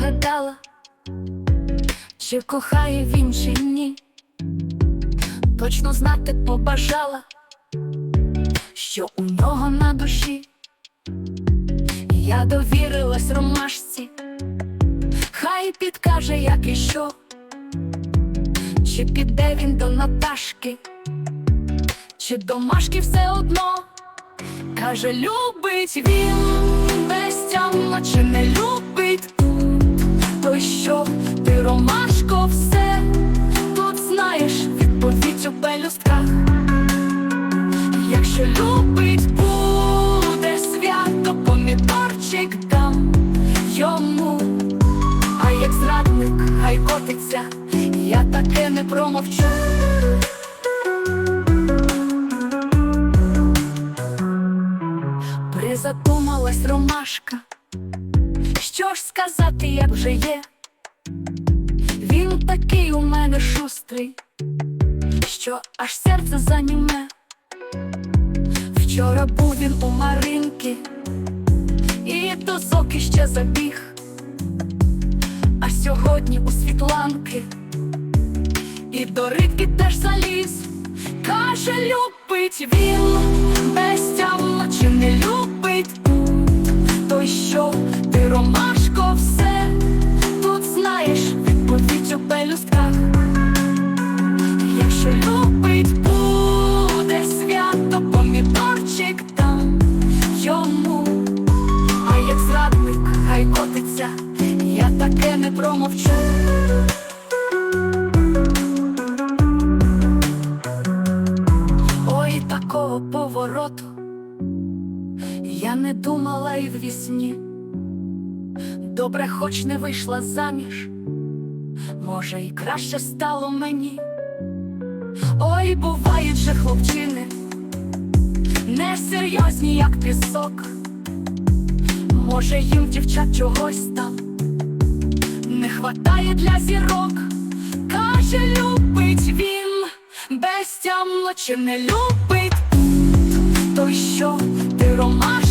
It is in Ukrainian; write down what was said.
гадала, чи кохає він чи ні. Точно знати побажала, що у нього на душі. Я довірилась ромашці, хай підкаже, як і що, чи піде він до Наташки, чи до Машки все одно. Каже, любить він безтямно чи не любить що ти ромашко все тут знаєш відповідь у пелюстках. Якщо любить, буде свято, помідорчик дам йому. А як зрадник, хай котиться, я таке не промовчу. Призадумалась ромашка, що ж сказати, як вже є. Мене що аж серце заніме. Вчора був він у Маринки, і до соки ще забіг, а сьогодні у Світланки, і до Ритки теж заліз. Каже, любить він хай котиться, я таке не промовчу. Ой, такого повороту я не думала і в вісні. Добре, хоч не вийшла заміж, може, і краще стало мені. Ой, бувають же хлопчини, несерйозні, як пісок. Може, їм дівчат чогось там? Не хватає для зірок. Каже, любить він. Безтямно чи не любить, той що ти ромаш